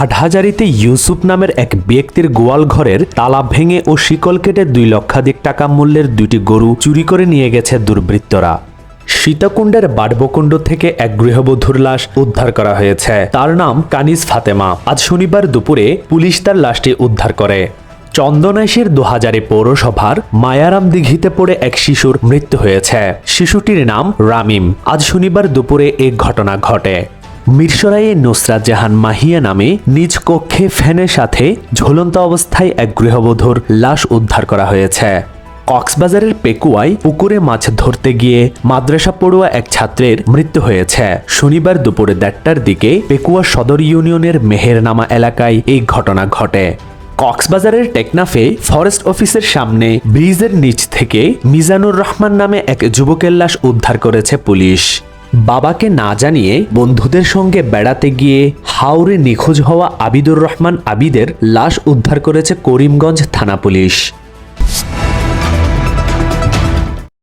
হাটহাজারিতে ইউসুফ নামের এক ব্যক্তির গোয়াল ঘরের তালা ভেঙে ও শিকল কেটে দুই লক্ষাধিক টাকা মূল্যের দুটি গরু চুরি করে নিয়ে গেছে দুর্বৃত্তরা। সীতাকুণ্ডের বাডবকুণ্ড থেকে এক গৃহবধূর লাশ উদ্ধার করা হয়েছে। তার নাম কানিজ ফাতেমা। আজ শনিবার দুপুরে পুলিশ তার লাশটি উদ্ধার করে। চন্দনাইশের দুহাজারে পৌরসভার মায়ারাম দিঘিতে পড়ে এক শিশুর মৃত্যু হয়েছে। শিশুটির নাম রামিম। আজ শনিবার দুপুরে এক ঘটনা ঘটে। মিরসরাইয়ে নুসরাত জাহান মাহিয়া নামে নিজ কক্ষে ফ্যানের সাথে ঝুলন্ত অবস্থায় এক গৃহবধূর লাশ উদ্ধার করা হয়েছে। কক্সবাজারের পেকুয়ায় পুকুরে মাছ ধরতে গিয়ে মাদ্রাসা পড়ুয়া এক ছাত্রের মৃত্যু হয়েছে। শনিবার দুপুরে দেড়টার দিকে পেকুয়া সদর ইউনিয়নের মেহেরনামা এলাকায় এই ঘটনা ঘটে। কক্সবাজারের টেকনাফে ফরেস্ট অফিসের সামনে ব্রিজের নিচ থেকে মিজানুর রহমান নামে এক যুবকের লাশ উদ্ধার করেছে পুলিশ। বাবাকে না জানিয়ে বন্ধুদের সঙ্গে বেড়াতে গিয়ে হাওরে নিখোঁজ হওয়া আবিদুর রহমান আবিদের লাশ উদ্ধার করেছে করিমগঞ্জ থানা পুলিশ।